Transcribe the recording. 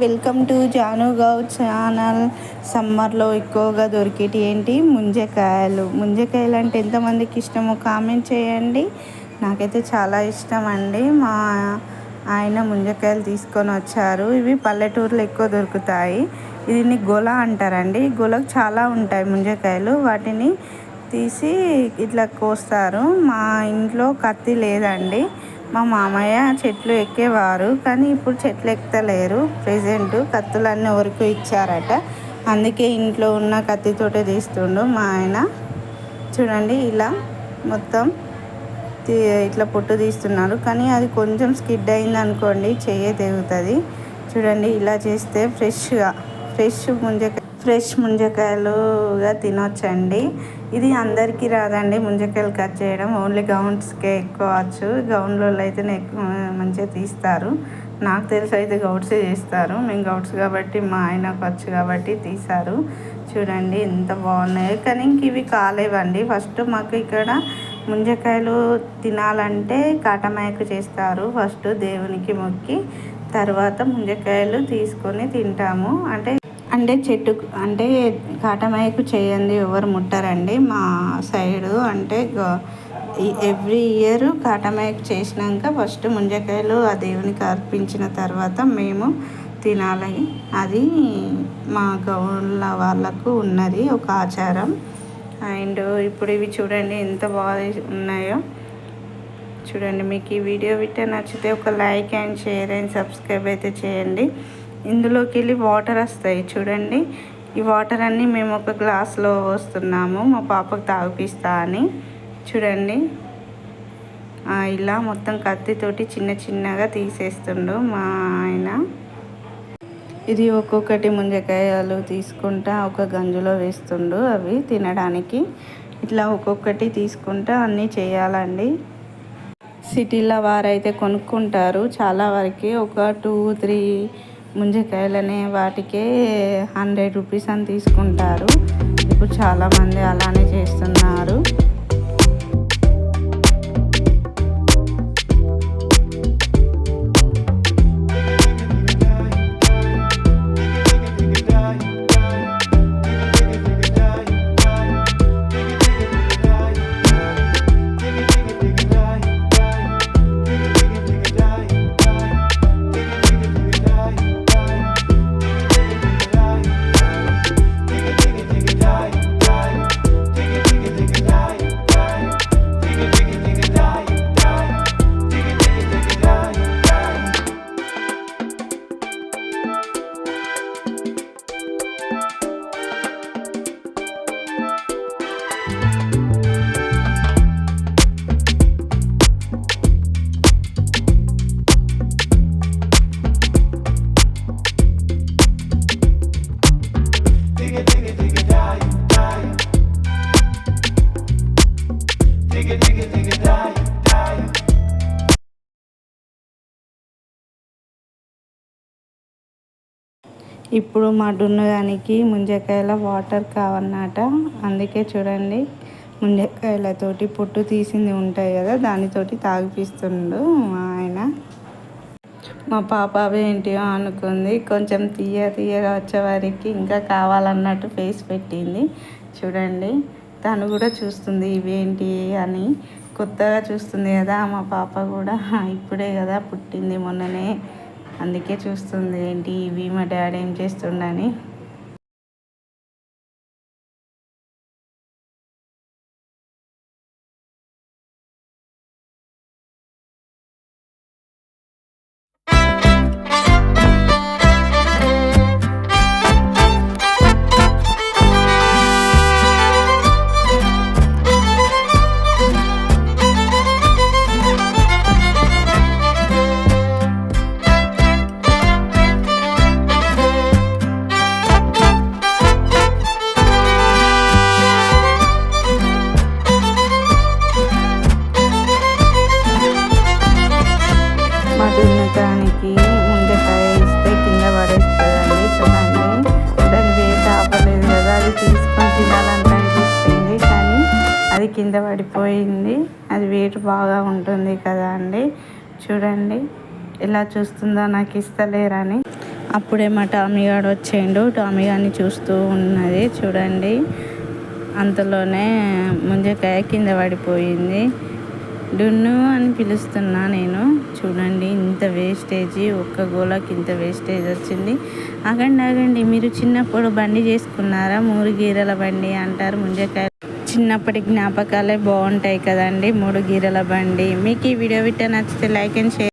Welcome to Janu Gau channel. సమ్మర్లో ఎక్కువగా దొరికేటి ఏంటి? ముంజకాయలు. ముంజకాయలు అంటే ఎంతమందికి ఇష్టమో కామెంట్ చేయండి. నాకైతే చాలా ఇష్టం అండి మా ఆయన ముంజకాయలు తీసుకొని వచ్చారు. ఇవి పల్లెటూరులో ఎక్కువ దొరుకుతాయి. దీన్ని గొల అంటారండి. గొలకు చాలా ఉంటాయి ముంజకాయలు. వాటిని తీసి ఇట్లా కోస్తారు. మా ఇంట్లో కత్తి లేదండి. మా మామయ్య చెట్లు ఎక్కేవారు కానీ ఇప్పుడు చెట్లు ఎక్కుతలేరు ప్రజెంట్ కత్తులన్నీ వరకు ఇచ్చారట. అందుకే ఇంట్లో ఉన్న కత్తితోటే తీస్తుండు మా ఆయన. చూడండి ఇలా మొత్తం ఇట్లా పొట్టు తీస్తున్నారు కానీ అది కొంచెం స్కిడ్ అయింది అనుకోండి చెయ్యే తెగుతుంది. చూడండి ఇలా చేస్తే ఫ్రెష్గా ఫ్రెష్ ముంజకాయ ఫ్రెష్ ముంజకాయలుగా తినొచ్చండి. ఇది అందరికీ రాదండి. ముంజకాయలు కట్ చేయడం ఓన్లీ గౌన్స్కే ఎక్కువ వచ్చు గౌన్లో అయితేనే ఎక్కువ మంచిగా తీస్తారు. నాకు తెలిసి అయితే గౌడ్సే చేస్తారు. మేము గౌడ్స్ కాబట్టి మా ఆయనకు వచ్చు కాబట్టి తీశారు. చూడండి ఎంత బాగున్నాయి. కానీ ఇంక ఇవి కాలేవండి. ఫస్ట్ మాకు ఇక్కడ ముంజకాయలు తినాలంటే కాటమాయకు చేస్తారు. ఫస్ట్ దేవునికి మొక్కి తర్వాత ముంజకాయలు తీసుకొని తింటాము. అంటే అంటే చెట్టు అంటే కాటమాయకు చేయండి ఎవరు ముట్టారండి. మా సైడు అంటే ఎవ్రీ ఇయర్ కాటమాయకు చేసినాక ఫస్ట్ ముంజకాయలు ఆ దేవునికి అర్పించిన తర్వాత మేము తినాలి. అది మా గౌళ్ళ వాళ్ళకు ఉన్నది ఒక ఆచారం. అండ్ ఇప్పుడు ఇవి చూడండి ఎంత బాగా ఉన్నాయో. చూడండి మీకు ఈ వీడియో విట్టే నచ్చితే ఒక like and share and subscribe అయితే చేయండి. ఇందులోకి వెళ్ళి వాటర్ వస్తాయి. చూడండి. ఈ వాటర్ అన్నీ మేము ఒక గ్లాస్లో వస్తున్నాము. మా పాపకు తాగిపిస్తా అని. చూడండి. ఇలా మొత్తం కత్తితోటి చిన్న చిన్నగా తీసేస్తుండు మా ఆయన. ఇది ఒక్కొక్కటి ముంజకాయలు తీసుకుంటా ఒక గంజులో వేస్తుండు అవి తినడానికి. ఇట్లా ఒక్కొక్కటి తీసుకుంటా అన్నీ చేయాలండి. సిటీలో వారైతే కొనుక్కుంటారు. చాలా వరకు ఒక టూ త్రీ ముంజకాయలనే వాటికే హండ్రెడ్ రూపీస్ అని తీసుకుంటారు. ఇప్పుడు చాలామంది అలానే చేస్తున్నారు. ఇప్పుడు మా డున్నదానికి ముంజకాయల వాటర్ కావన్నమాట. అందుకే చూడండి ముంజకాయలతోటి పొట్టు తీసింది ఉంటాయి కదా దానితోటి తాగిపిస్తుండు మా ఆయన. మా పాప అవేంటియో అనుకుంది. కొంచెం తీయ తీయగా వచ్చేవారికి ఇంకా కావాలన్నట్టు ఫేస్ పెట్టింది. చూడండి. తను కూడా చూస్తుంది ఇవేంటి అని. కొత్తగా చూస్తుంది కదా మా పాప కూడా. ఇప్పుడే కదా పుట్టింది మొన్ననే. అందుకే చూస్తుంది ఏంటి ఇవి మా డాడీ ఏం చేస్తుండని. కింద పడిపోయింది. అది వేటు బాగా ఉంటుంది కదా అండి. చూడండి ఎలా చూస్తుందో నాకు ఇస్తలేరని. అప్పుడే మా టామీ గాడు వచ్చిండు టామీ గారిని చూస్తూ ఉన్నది. చూడండి అంతలోనే ముంజకాయ కింద పడిపోయింది. డున్ను అని పిలుస్తున్నా నేను. చూడండి ఇంత వేస్టేజీ ఒక్క గోళకి ఇంత వేస్టేజ్ వచ్చింది. ఆగండి ఆగండి మీరు చిన్నప్పుడు బండి చేసుకున్నారా? మూడు గీరల బండి అంటారు ముంజకాయ చిన్నప్పటి జ్ఞాపకాలే బాగుంటాయి కదండి. మూడు గీరల బండి. మీకు ఈ వీడియో విట్ట నచ్చితే లైక్ అండ్ షేర్